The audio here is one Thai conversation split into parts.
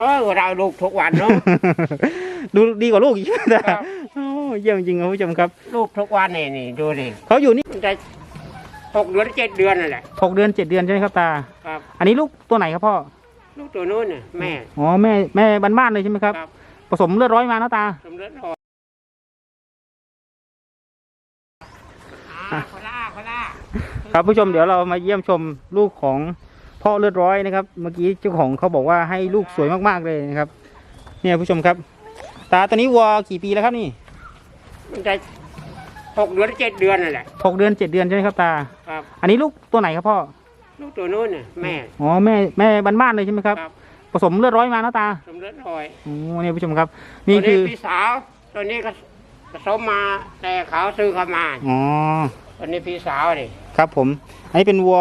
เออเราลูกทุกวันเนาะ ดูดีกว่าลูกอีกครับ โอ้เยี่ยมจริงครับผู้ชมครับ ลูกทุกวันนี่นี่ดูดิเขาอยู่นี่มันจะหกเดือนเจ็ดเดือนนั่นแหละ หกเดือนเจ็ดเดือนใช่ไหมครับตา ครับ อันนี้ลูกตัวไหนครับพ่อ ลูกตัวนู้นน่ะแม่ อ๋อแม่แม่บ้านๆเลยใช่ไหมครับ ครับ ผสมเลือดร้อยมานะตา สมเด็จพออ่าคนละคนละครับผู้ชมเดี๋ยวเรามาเยี่ยมชมลูกของ พ่อเลือดร้อยนะครับ เมื่อกี้เจ้าของเขาบอกว่าให้ลูกสวยมากๆเลยนะครับ เนี่ยผู้ชมครับ ตาตอนนี้วัวกี่ปีแล้วครับนี่มันจะหกเดือนเจ็ดเดือนนั่นแหละหกเดือนเจ็ดเดือนใช่ไหมครับตา ครับ อันนี้ลูกตัวไหนครับพ่อ ลูกตัวนู้นน่ะแม่ อ๋อแม่แม่บ้านๆเลยใช่ไหมครับ ครับ ผสมเลือดร้อยมานะตาสมเด็จพอยโอ้เนี่ยผู้ชมครับ นี่ตัวคือพี่สาว ตัวนี้ก็ผสมมาแต่เขาซื้อเข้ามาอ๋อ ตัวนี้พี่สาวดิครับผม อันนี้เป็นวัว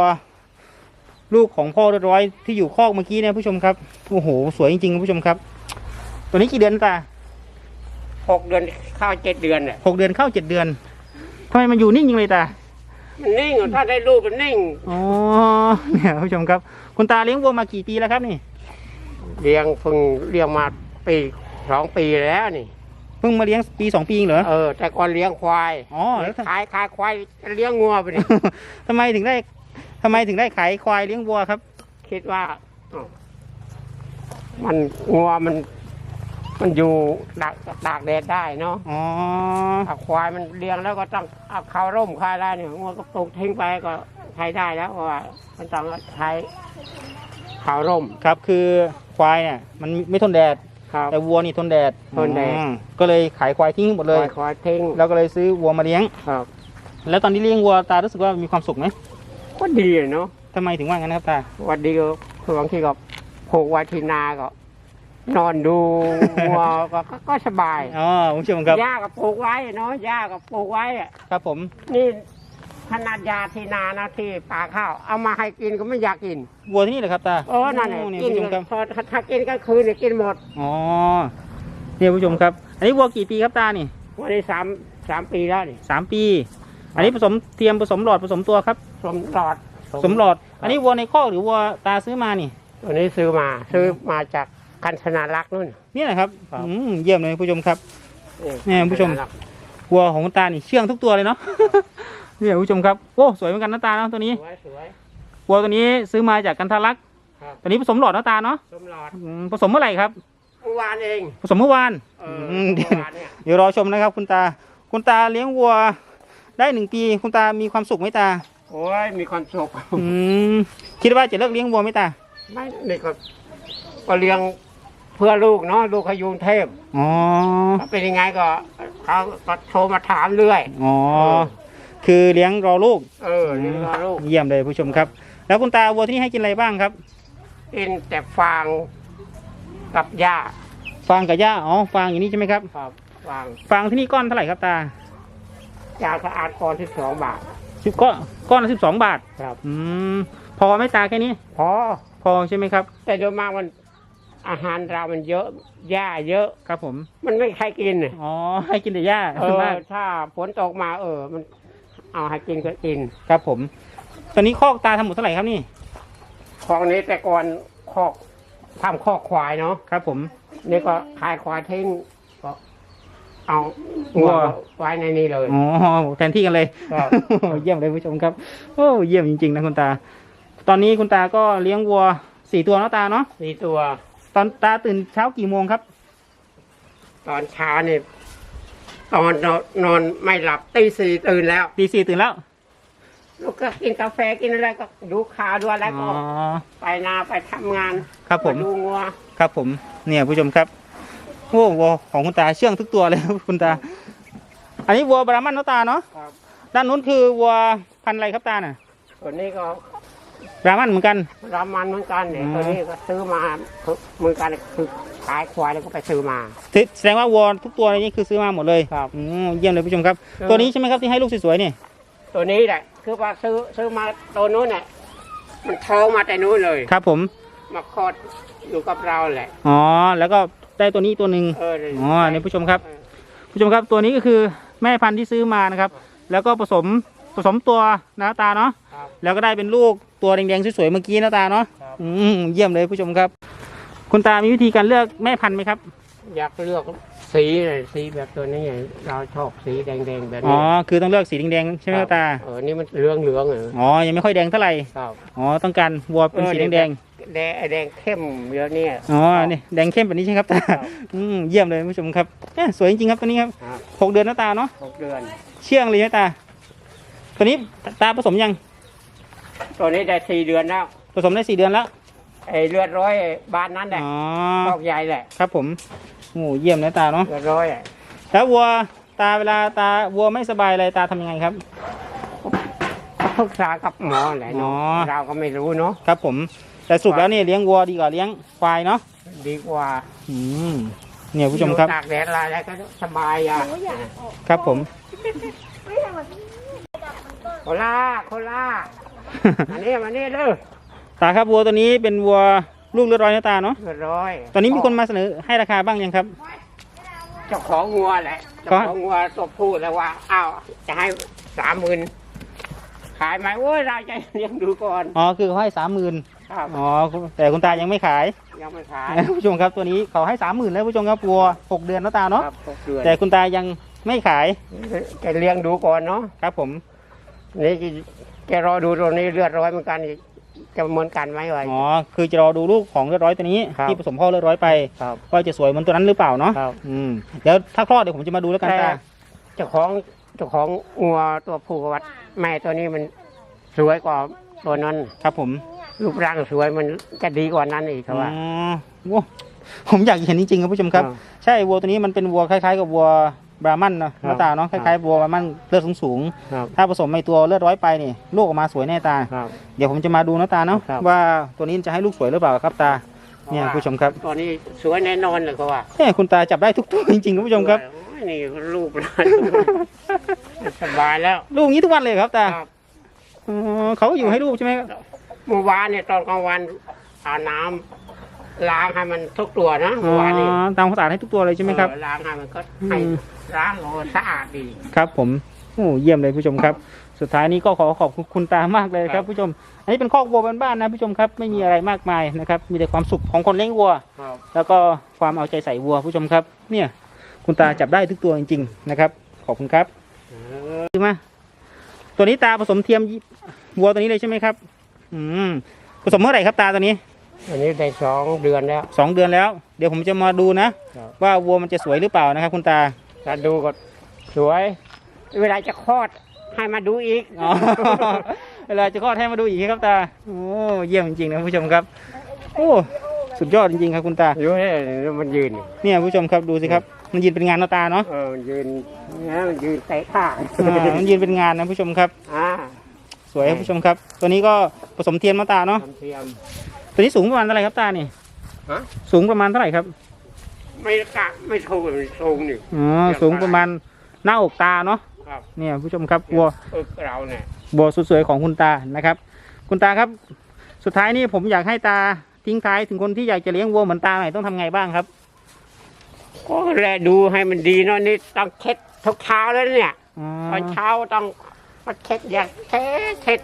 ลูกของพ่อเลือดร้อยที่อยู่คอกเมื่อกี้เนี่ยผู้ชมครับโอ้โหสวยจริงๆผู้ชมครับ ตัวนี้กี่เดือนตาหกเดือนเข้าเจ็ดเดือนเนี่ยหกเดือนเข้าเจ็ดเดือนทำไมมันอยู่นิ่งจริงเลยตามันนิ่งถ้าได้ลูกมันนิ่งอ๋อเนี่ยผู้ชมครับ คุณตาเลี้ยงวัวมากี่ปีแล้วครับนี่ เลี้ยงเพิ่งเลี้ยงมาปีสองปีแล้วนี่เพิ่งมาเลี้ยงปีสองปีเองเหรอเออแต่ก่อนเลี้ยงควายอ๋อแล้วทำขายขายควายเลี้ยงงัวไปดิทำไมถึงได้ ทำไมถึงได้ขายควายเลี้ยงวัวครับ คิดว่าอ้าวมันงัวมัน มันอยู่ตากตากแดดได้เนาะอ๋อถ้าควายมันเลี้ยงแล้วก็ต้องเอาเขาร่มคายได้เนี่ยงัวก็ปลูกทิ้งไปก็ใช้ได้แล้วเพราะว่ามันต้องใช้เขาร่มครับคือควายเนี่ยมันไม่ทนแดด ครับ แต่วัวนี่ทนแดดทนแดด อืมก็เลยขายควายทิ้งหมดเลย ควายควายทิ้งแล้วก็เลยซื้อวัวมาเลี้ยง ครับ แล้วตอนที่เลี้ยงวัวตารู้สึกว่ามีความสุขไหม ก็ดีอะเนาะทำไมถึงว่างั้นนะครับตาวันดีก็คือบางทีก็ผูกไว้ที่นาก็ นอนดูงัวก็ก็ก็สบายอ๋อผู้ชมครับ หญ้าก็ปลูกไว้เนาะหญ้าก็ปลูกไว้อะครับผม นี่ขนาดยาที่นานะที่ป่าข้าว เอามาให้กินก็ไม่อยากกินวัวที่นี่เหรอครับตาเออนั่นแหละโเนี่ยกินผู้ชมครับ พอถ้ากินก็คืนเนี่ยกินหมด อ๋อ เนี่ยผู้ชมครับ อันนี้วัวกี่ปีครับตานี่วันนี้สามสามปีแล้วนี่สามปี อันนี้ผสมเทียมผสมหลอดผสมตัวครับ สมหลอดผสมหลอด อันนี้วัวในคอกหรือวัวตาซื้อมานี่ตัวนี้ซื้อมาซื้อมาจากคันธนารักษ์นู่นนี่แหละครับครับอืมเยี่ยมเลยผู้ชมครับเนี่ยผู้ชมคันธนารักษ์วัวของคุณตานี่เชื่องทุกตัวเลยเนาะเนี่ยผู้ชมครับโอ้สวยเหมือนกันนะตาเนาะตัวนี้สวยสวยวัวตัวนี้ซื้อมาจากกันทารักษ์ครับตัวนี้ผสมหลอดนะตาเนาะสมหลอดอืมผสมเมื่อไหร่ครับเมื่อวานเองผสมเมื่อวานเอออืมเมื่อวานเนี่ยเดี๋ยวรอชมนะครับ คุณตา คุณตาเลี้ยงวัวได้หนึ่งปี คุณตามีความสุขไหมตา โอ้ยมีความสุขอืมคิดว่าจะเลิกเลี้ยงวัวไหมตาไม่นี่ก็ก็เลี้ยงเพื่อลูกเนาะลูกเขาอยุงเทพอ๋อถ้าเป็นยังไงก็เขาก็โทรมาถามเรื่อย อ๋อคือเลี้ยงรอลูก เออเลี้ยงรอลูกเยี่ยมเลยผู้ชมครับ แล้วคุณตาวัวที่นี่ให้กินอะไรบ้างครับกินแต่ฟางกับหญ้าฟางกับหญ้าอ๋อฟางอยู่นี่ใช่ไหมครับครับฟางฟางที่นี่ก้อนเท่าไหร่ครับตายาสะอาดก่อนที่สองบาท สิบก้อนก้อนละสิบสองบาท ครับ อืม พอไหม่ตาแค่นี้ พอ พอใช่ไหมครับ แต่โดยมากมันอาหารเรามันเยอะหญ้าเยอะ ครับผม มันไม่ใครกินน่ะอ๋อ ให้กินแต่หญ้าเอส่วนอมากถ้าฝนตกมา เออ มัน เอาให้กินก็กิน ครับผม ตอนนี้คอกตาทำหมดเท่าไหร่ครับนี่ ของนี้แต่ก่อนคอกทำคอกควายเนาะ ครับผม นี่ก็ขายควายทิ้งก็ เอางัวไว้ในนี้เลยอ๋อแทนที่กันเลยครับเยี่ยมเลยผู้ชมครับโอ้เยี่ยมจริงๆนะคุณตา ตอนนี้คุณตาก็เลี้ยงวัวสี่ตัวแล้วตาเนาะสี่ตัว ตอนตาตื่นเช้ากี่โมงครับ ตอนเช้านี่ตอนนอนนอนไม่หลับตีสี่ตื่นแล้วตีสี่ตื่นแล้วลูกก็กินกาแฟกินอะไรก็ดูข่าวดูอะไรอ๋ก็อไปนาไปทำงาน ครับผมาดูงัว ครับผม เนี่ยผู้ชมครับ โอ้วัวของคุณตาเชื่องทุกตัวเลยครับคุณตา อันนี้วัวบรามันเนาะตาเนาะครับ ด้านนู้นคือวัวพันธุ์อะไรครับตาน่ะส่วนนี้ก็บรามันเหมือนกัน รามันเหมือนกันเนี่ยอืมตัวนี้ก็ซื้อมาเหมือนกันคือขายควายแล้วก็ไปซื้อมาแสดงว่าวัวทุกตัวในนี้คือซื้อมาหมดเลยครับอืมเยี่ยมเลยผู้ชมครับครับ ตัวนี้ใช่ไหมครับที่ให้ลูกสวยๆนี่ตัวนี้แหละคือว่าซื้อซื้อมาตัวนู้นเนี่ยมันท้องมาแต่นู้นเลย ครับผมมาคลอดอยู่กับเราแหละ อ๋อ แล้วก็ ได้ตัวนี้ตัวหนึ่งเอออ๋อนี่ผู้ชมครับ เออ ผู้ชมครับตัวนี้ก็คือแม่พันธุ์ที่ซื้อมานะครับ แล้วก็ผสมผสมตัวนะตาเนาะครับแล้วก็ได้เป็นลูกตัวแดงๆสวยๆเมื่อกี้นะตาเนาะครับ อืมเยี่ยมเลยผู้ชมครับ คุณตามีวิธีการเลือกแม่พันธุ์ไหมครับ อยากเลือกสีเลยสีแบบตัวนี้ไงเราชอบสีแดงๆแบบอ๋อนี้คือต้องเลือกสีแดงๆใช่ไหมครับตาเออนี่มันเหลืองเหลืองๆเหรออ๋อยังไม่ค่อยแดงเท่าไหร่ครับอ๋อต้องการวัวเป็นสีแดงแดงไอ้แดงเข้มเยอะเนี่ยๆอ๋อนี่แดงเข้มแบบนี้ใช่ไหมครับตาครับอืมเยี่ยมเลยคุณผู้ชมครับเอ้ยสวยจริงๆครับตัวนี้ครับครับหกเดือนแล้วตาเนาะหกเดือน เชื่องเลยใช่ไหมตาตัวนี้ตาผสมยังตัวนี้ได้สี่เดือนแล้วผสมได้สี่เดือนแล้วไอ้เลือดร้อยบ้านนั้นแหละอ๋อออกใหญ่แหละ ครับผม โอ้เยี่ยมเลยตาเนาะเลือดร้อยอะแล้ววัวตาเวลาตาวัวไม่สบายอะไรตาทำยังไงครับปรึกษากับหมอแหละอ๋อเนาะเราก็ไม่รู้เนาะครับผม แต่สรุปแล้วเนี่ยเลี้ยงวัวดีกว่าเลี้ยงควายเนาะดีกว่าอืมเนี่ยผู้ชมครับ อยู่ตากแดดอะไรแล้วก็สบายอะครับผม โคล่าโคล่าอันนี้มานี่เด้อตาครับวัวตัวนี้เป็นวัว ลูกเลือดร้อยนะตาเนาะเลือดร้อยตอนนี้มีคนมาเสนอให้ราคาบ้างยังครับ เจ้าของงัวแหละเจ้าก็ของงัวตัวพูดแล้วว่าอ้าวจะให้สามหมื่นขายไหมโอ้ยเราจะเลี้ยงดูก่อนอ๋อคือเขาให้สามหมื่นครับอ๋อแต่คุณตายังไม่ขายยังไม่ขายผู้ชมครับตัวนี้เขาให้สามหมื่นแล้วผู้ชมครับวัวหกเดือนนะตาเนาะครับหกเดือนแต่คุณตายังไม่ขายแกเลี้ยงดูก่อนเนาะครับผมนี่แกรอดูตัวนี้เลือดร้อยเหมือนกันอีก จะเหมือนกันไหมวะอ๋อคือจะรอดูลูกของเลือดร้อยตัวนี้ครับ ที่ผสมพ่อเลือดร้อยไปครับว่าจะสวยเหมือนตัวนั้นหรือเปล่าเนาะครับอืมเดี๋ยวถ้าคลอดเดี๋ยวผมจะมาดูแล้วกันแต่ตาเจ้าของเจ้าของงัวตัวผู้วัดแม่ตัวนี้มันสวยกว่าตัวนั้น ครับผมรูปร่างสวยมันจะดีกว่านั้นอีกครับว่า อ๋อโว้ผมอยากเห็นจริงๆครับผู้ชมครับ อ่า ใช่วัวตัวนี้มันเป็นวัวคล้ายๆ กับวัว บราหมันเนาะครับหน้าตาเนาะคล้ายๆวัวบราหมันเลือดสูงครับๆถ้าผสมในตัวเลือดร้อยไปนี่ลูกออกมาสวยแน่ตาครับเดี๋ยวผมจะมาดูนะตาเนาะครับว่าตัวนี้จะให้ลูกสวยหรือเปล่าครับตาเนี่ยผู้ชมครับตัวนี้สวยแน่นอนเลยเขาว่าเอ้คุณตาจับได้ทุกตัวจริงๆครับผู้ชมครับโอ้ยนี่รูปร่างสบายแล้ว ลูกอย่างนี้ทุกวันเลยครับตาครับอ๋อเขาอยู่ให้ลูกใช่ไหมครับเมื่อวานเนี่ยตอนกลางวันเอาน้ำล้างให้มันทุกตัวนะอ๋เมื่อวานนี้อตามความสะอาดให้ทุกตัวเลยใช่ไหมครับเออล้างให้มันก็ให้ อืมล้างโอ้สะอาดดี ครับผมโอ้เยี่ยมเลยผู้ชมครับ สุดท้ายนี้ก็ขอขอบคุณคุณตามากเลยคครัรับบ ผู้ชม อันนี้เป็นคอกวัวบ้านๆนะผู้ชมครับไม่มีอะไรมากมายนะครับ มีแต่ความสุขของคนเลี้ยงวัว ครับแล้วก็ความเอาใจใส่วัวผู้ชมครับ เนี่ย คุณตาจับได้ทุกตัวจริงๆนะครับ ขอบคุณครับเออดูมาตัวนี้ตาผสมเทียมวัวตัวนี้เลยใช่ไหมครับ อืมผสมเมื่อไหร่ครับตาตัวนี้อันนี้ได้สองเดือนแล้ว สองเดือนแล้ว เดี๋ยวผมจะมาดูนะ ครับ ว่าวัวมันจะสวยหรือเปล่านะครับ คุณตา ถ้าดูก็สวย เวลาจะคลอดให้มาดูอีก อ๋อเวลาจะคลอดให้มาดูอีกครับตา โอ้เยี่ยมจริงๆนะผู้ชมครับ โอ้สุดยอดจริงๆครับคุณตา อยู่เนี่ยมันยืนนี่เนี่ยผู้ชมครับดูสิครับ มันยืนเป็นงานนะตาเนาะ เออมันยืนเนี่ยมันยืนเตะข้างอ่ามันยืนเป็นงานนะผู้ชมครับ อ่าสวยครับผู้ชมครับ ตัวนี้ก็ผสมเทียมนะตาเนาะ ทำเทียม ตัวนี้สูงประมาณเท่าไหร่ครับตานี่ ฮะ สูงประมาณเท่าไหร่ครับ ไม่กะไม่ถูกมันทรงนี่อ๋อสูงประมาณหน้าอกตาเนาะครับเนี่ยผู้ชมครับวัวเออเราเนี่ยบัวสุดสวยของคุณตานะครับ คุณตาครับ สุดท้ายนี่ผมอยากให้ตาทิ้งท้ายถึงคนที่อยากจะเลี้ยงวัวเหมือนตาหน่อยต้องทำไงบ้างครับก็แลดูให้มันดีเนาะนี่ต้องเช็ดทุกเช้าแล้วเนี่ยอ๋อตอนเช้าต้องมาเช็ดอย่างเช็ดเช็ด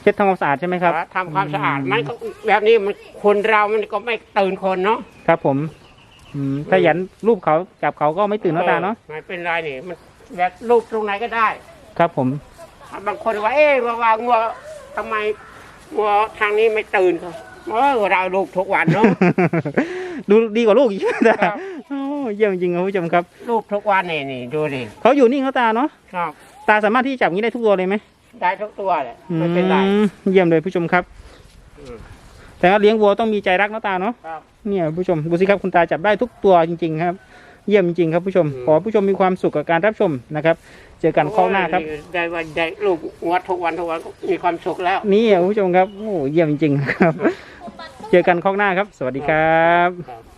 เช็ดทำความสะอาดใช่ไหมครับทำความสะอาดมันก็แบบนี้มันคนเรามันก็ไม่ตื่นคนเนาะครับผม อืมถ้ายันรูปเขาจับเขาก็ไม่ตื่นหน้าตาเนาะออไม่เป็นไรนี่มันแบบรูปตรงไหนก็ได้ ครับผม บางคนว่าเอ๊ะว่าว่างัวทำไมงัวทางนี้ไม่ตื่นเขาเออเราลูกทุกวันเนาะ ดูดีกว่าลูกอีกใช่ไหมตาครับ โอ้เยี่ยมจริงครับผู้ชมครับลูกทุกวันนี่นี่ดูดิเขาอยู่นิ่งเขาตาเนาะครับ ตาสามารถที่จะจับอย่างนี้ได้ทุกตัวเลยไหมได้ทุกตัวแหละไม่เป็นไรอืมเยี่ยมเลยผู้ชมครับ อืม แต่ว่าเลี้ยงวัวต้องมีใจรักนะตาเนาะครับ เนี่ยผู้ชมดูสิครับคุณตาจับได้ทุกตัวจริง ๆ ครับ เยี่ยมจริงๆครับผู้ชม อืม ขอผู้ชมมีความสุขกับการรับชมนะครับ เจอกันข้อหน้าครับ โอ้ยได้วันได้ลูกงัวทุกวันทุกวันก็มีความสุขแล้ว นี่อะผู้ชมครับโอ้เยี่ยมจริงๆครับ เจอกันข้อหน้าครับ สวัสดีครับ ครับ